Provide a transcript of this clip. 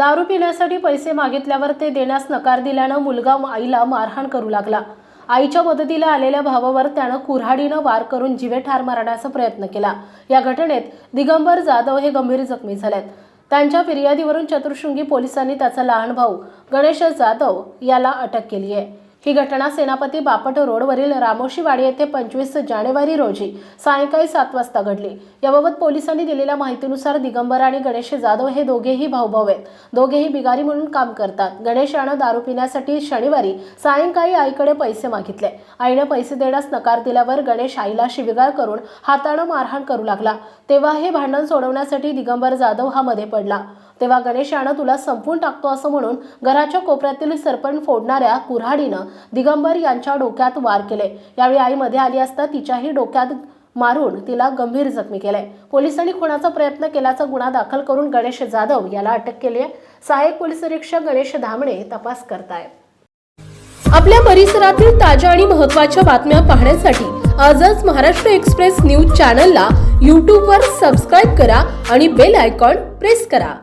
दारू पिण्यासाठी पैसे मागितल्यावर ते देण्यास नकार दिल्यानं मुलगा आईला मारहाण करू लागला. आईच्या मदतीला आलेल्या भावावर त्यानं कुऱ्हाडीनं वार करून जिवे ठार मारण्याचा प्रयत्न केला. या घटनेत दिगंबर जाधव हे गंभीर जखमी झालेत. त्यांच्या फिर्यादीवरून चतुर्शृंगी पोलिसांनी त्याचा लहान भाऊ गणेश जाधव याला अटक केली आहे ही घटना सेनापती बापट रोडवरील रामोशीवाडी येथे पंचवीस जानेवारी रोजी सायंकाळी सात वाजता घडली. याबाबत पोलिसांनी दिलेल्या माहितीनुसार दिगंबर आणि गणेश जाधव हे दोघेही भाऊभाऊ आहेत. दोघेही बिगारी म्हणून काम करतात. गणेश यानं दारू पिण्यासाठी शनिवारी सायंकाळी आईकडे पैसे मागितले. आईनं पैसे देण्यास नकार दिल्यावर गणेश आईला शिविगाळ करून हातानं मारहाण करू लागला. तेव्हा हे भांडण सोडवण्यासाठी दिगंबर जाधव हा मध्ये पडला. तेव्हा गणेशानं तुला संपून टाकतो असं म्हणून घराच्या कोपऱ्यातील सरपण फोडणाऱ्या कुऱ्हाडीनं दिगंबर यांच्या डोक्यात वार केले. यावेळी आई मध्ये आली असता तिच्याही डोक्यात मारून तिला गंभीर जखमी केलंय पोलिसांनी खुणाचा प्रयत्न केल्याचा गुन्हा दाखल करून गणेश जाधव याला अटक केली आहे. सहाय्यक पोलीस निरीक्षक गणेश धामणे तपास करताय. आपल्या परिसरातील ताज्या आणि महत्त्वाच्या बातम्या पाहण्यासाठी आजच महाराष्ट्र एक्सप्रेस न्यूज चॅनलला यूट्यूबवर सबस्क्राईब करा आणि बेल आयकॉन प्रेस करा.